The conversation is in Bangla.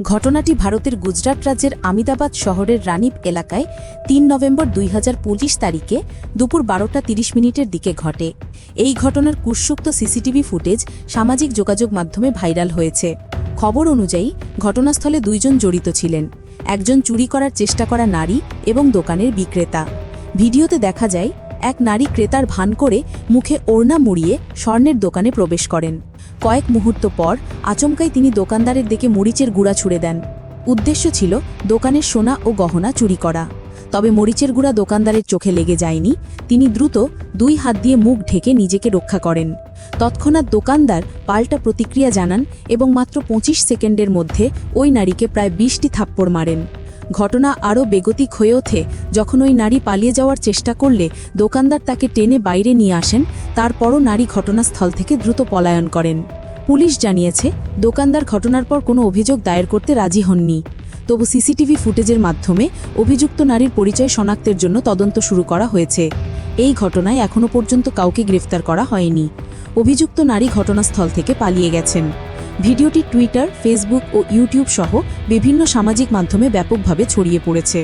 ঘটনাটি ভারতের গুজরাট রাজ্যের আমিদাবাদ শহরের রানীপ এলাকায় তিন নভেম্বর দুই হাজার পঁচিশ তারিখে দুপুর বারোটা তিরিশ মিনিটের দিকে ঘটে। এই ঘটনার কুৎসুক্ত সিসিটিভি ফুটেজ সামাজিক যোগাযোগ মাধ্যমে ভাইরাল হয়েছে। খবর অনুযায়ী, ঘটনাস্থলে দুইজন জড়িত ছিলেন। একজন চুরি করার চেষ্টা করা নারী এবং দোকানের বিক্রেতা। ভিডিওতে দেখা যায়, এক নারী ক্রেতার ভান করে মুখে ওড়না মুড়িয়ে স্বর্ণের দোকানে প্রবেশ করেন। কয়েক মুহূর্ত পর আচমকাই তিনি দোকানদারের দিকে মরিচের গুঁড়া ছুড়ে দেন। উদ্দেশ্য ছিল দোকানের সোনা ও গহনা চুরি করা। তবে মরিচের গুঁড়া দোকানদারের চোখে লেগে যায়নি। তিনি দ্রুত দুই হাত দিয়ে মুখ ঢেকে নিজেকে রক্ষা করেন। তৎক্ষণাৎ দোকানদার পাল্টা প্রতিক্রিয়া জানান এবং মাত্র পঁচিশ সেকেন্ডের মধ্যে ওই নারীকে প্রায় বিশটি থাপ্পড় মারেন। ঘটনা আরও বেগতিক হয়ে ওঠে। যখন ওই নারী পালিয়ে যাওয়ার চেষ্টা করলে, দোকানদার তাকে টেনে বাইরে নিয়ে আসেন, তারপরও নারী ঘটনাস্থল থেকে দ্রুত পলায়ন করেন। পুলিশ জানিয়েছে, দোকানদার ঘটনার পর কোনো অভিযোগ দায়ের করতে রাজি হননি। তবু সিসিটিভি ফুটেজের মাধ্যমে অভিযুক্ত নারীর পরিচয় শনাক্তের জন্য তদন্ত শুরু করা হয়েছে। এই ঘটনায় এখনও পর্যন্ত কাউকে গ্রেফতার করা হয়নি। অভিযুক্ত নারী ঘটনাস্থল থেকে পালিয়ে গেছেন। ভিডিওটি টুইটার ফেসবুক ও ইউটিউব সহ বিভিন্ন সামাজিক মাধ্যমে ব্যাপকভাবে ছড়িয়ে পড়েছে।